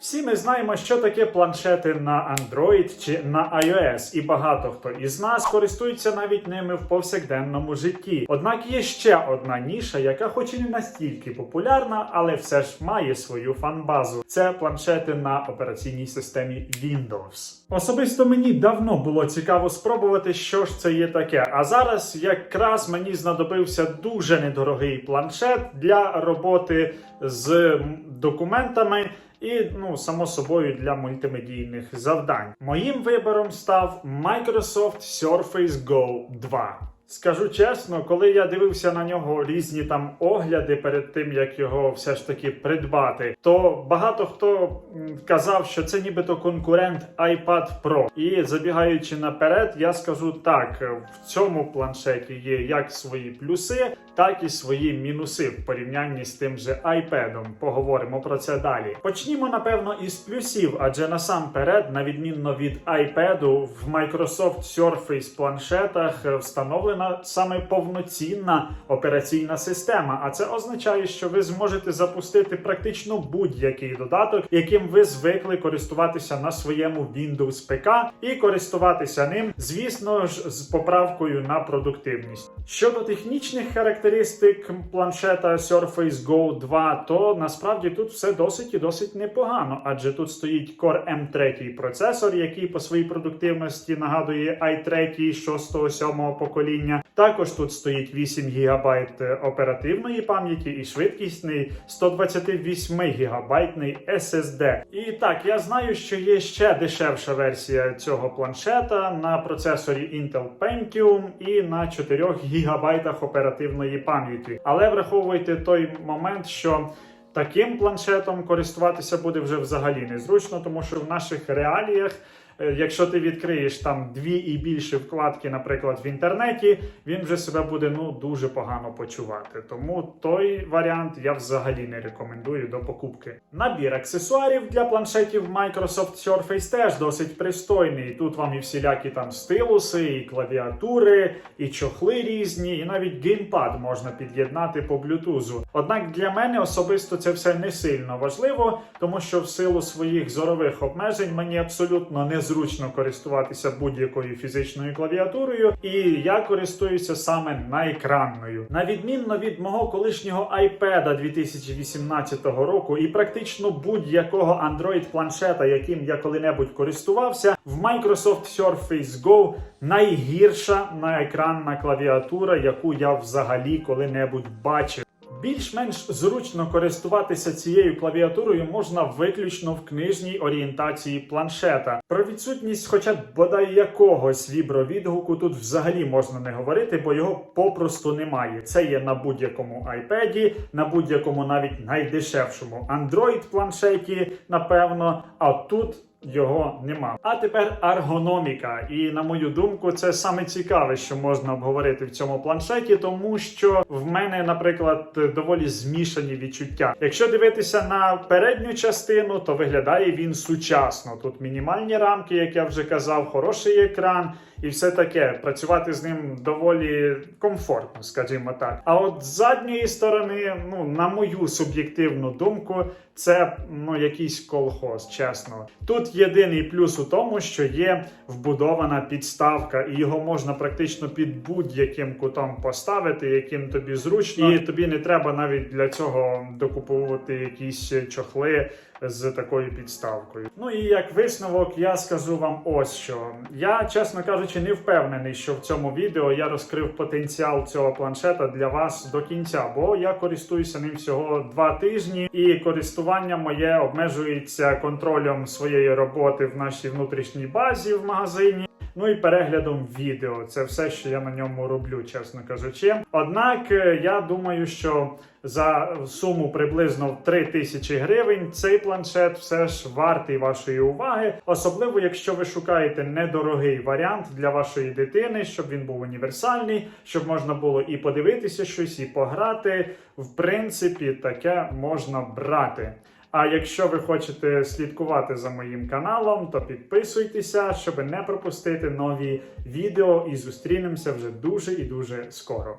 Всі ми знаємо, що таке планшети на Android чи на iOS, і багато хто із нас користується навіть ними в повсякденному житті. Однак є ще одна ніша, яка, хоч і не настільки популярна, але все ж має свою фанбазу. Це планшети на операційній системі Windows. Особисто мені давно було цікаво спробувати, що ж це є таке. А зараз якраз мені знадобився дуже недорогий планшет для роботи з документами. І, ну, само собою, для мультимедійних завдань. Моїм вибором став Microsoft Surface Go 2. Скажу чесно, коли я дивився на нього різні там огляди перед тим, як його все ж таки придбати, то багато хто казав, що це нібито конкурент iPad Pro. І забігаючи наперед, я скажу так: в цьому планшеті є як свої плюси, так і свої мінуси в порівнянні з тим же iPad. Поговоримо про це далі. Почнімо, напевно, із плюсів, адже насамперед, на відмінно від iPad, в Microsoft Surface планшетах е, встановлена саме повноцінна операційна система. А це означає, що ви зможете запустити практично будь-який додаток, яким ви звикли користуватися на своєму Windows ПК, і користуватися ним, звісно ж, з поправкою на продуктивність. Щодо технічних характеристик планшета Surface Go 2, то насправді тут все досить і досить непогано, адже тут стоїть Core M3 процесор, який по своїй продуктивності нагадує i3 6-7 покоління. Також тут стоїть 8 ГБ оперативної пам'яті і швидкісний 128 гігабайтний SSD. І так, я знаю, що є ще дешевша версія цього планшета на процесорі Intel Pentium і на 4 гігабайтах оперативної пам'яті. Але враховуйте той момент, що таким планшетом користуватися буде вже взагалі незручно, тому що в наших реаліях. Е, Якщо ти відкриєш там дві і більше вкладки, наприклад, в інтернеті, він вже себе буде ну дуже погано почувати. Тому той варіант я взагалі не рекомендую до покупки. Набір аксесуарів для планшетів Microsoft Surface теж досить пристойний. Тут вам і всілякі там стилуси, і клавіатури, і чохли різні, і навіть геймпад можна під'єднати по блютузу. Однак для мене особисто це все не сильно важливо, тому що в силу своїх зорових обмежень мені абсолютно незручно користуватися будь-якою фізичною клавіатурою, і я користуюся саме наекранною. На відмінно від мого колишнього iPad 2018 року і практично будь-якого Android планшета, яким я коли-небудь користувався, в Microsoft Surface Go найгірша наекранна клавіатура, яку я взагалі коли-небудь бачив. Більш-менш зручно користуватися цією клавіатурою можна виключно в книжній орієнтації планшета. Про відсутність, хоча б бодай якогось вібровідгуку, тут взагалі можна не говорити, бо його попросту немає. Це є на будь-якому iPad, на будь-якому навіть найдешевшому Android планшеті, напевно. А тут. Його нема. А тепер аргономіка. І на мою думку, це саме цікаве, що можна обговорити в цьому планшеті, тому що в мене, наприклад, доволі змішані відчуття. Якщо дивитися на передню частину, то виглядає він сучасно. Тут мінімальні рамки, як я вже казав, хороший екран і все таке. Працювати з ним доволі комфортно, скажімо так. А от з задньої сторони, ну на мою суб'єктивну думку, це ну якийсь колхоз, чесно. Тут єдиний плюс у тому, що є вбудована підставка, і його можна практично під будь-яким кутом поставити, яким тобі зручно, і тобі не треба навіть для цього докуповувати якісь чохли з такою підставкою. Ну і як висновок, я скажу вам ось що. Я, чесно кажучи, не впевнений, що в цьому відео я розкрив потенціал цього планшета для вас до кінця, бо я користуюся ним всього два тижні, і користування моє обмежується контролем своєї роботи в нашій внутрішній базі в магазині. Ну і переглядом відео. Це все, що я на ньому роблю, чесно кажучи. Однак е, я думаю, що за суму приблизно 3 тисячі гривень цей планшет все ж вартий вашої уваги, особливо якщо ви шукаєте недорогий варіант для вашої дитини, щоб він був універсальний, щоб можна було і подивитися щось, і пограти. В принципі, таке можна брати. А якщо ви хочете слідкувати за моїм каналом, то підписуйтеся, щоб не пропустити нові відео і зустрінемося вже дуже і дуже скоро.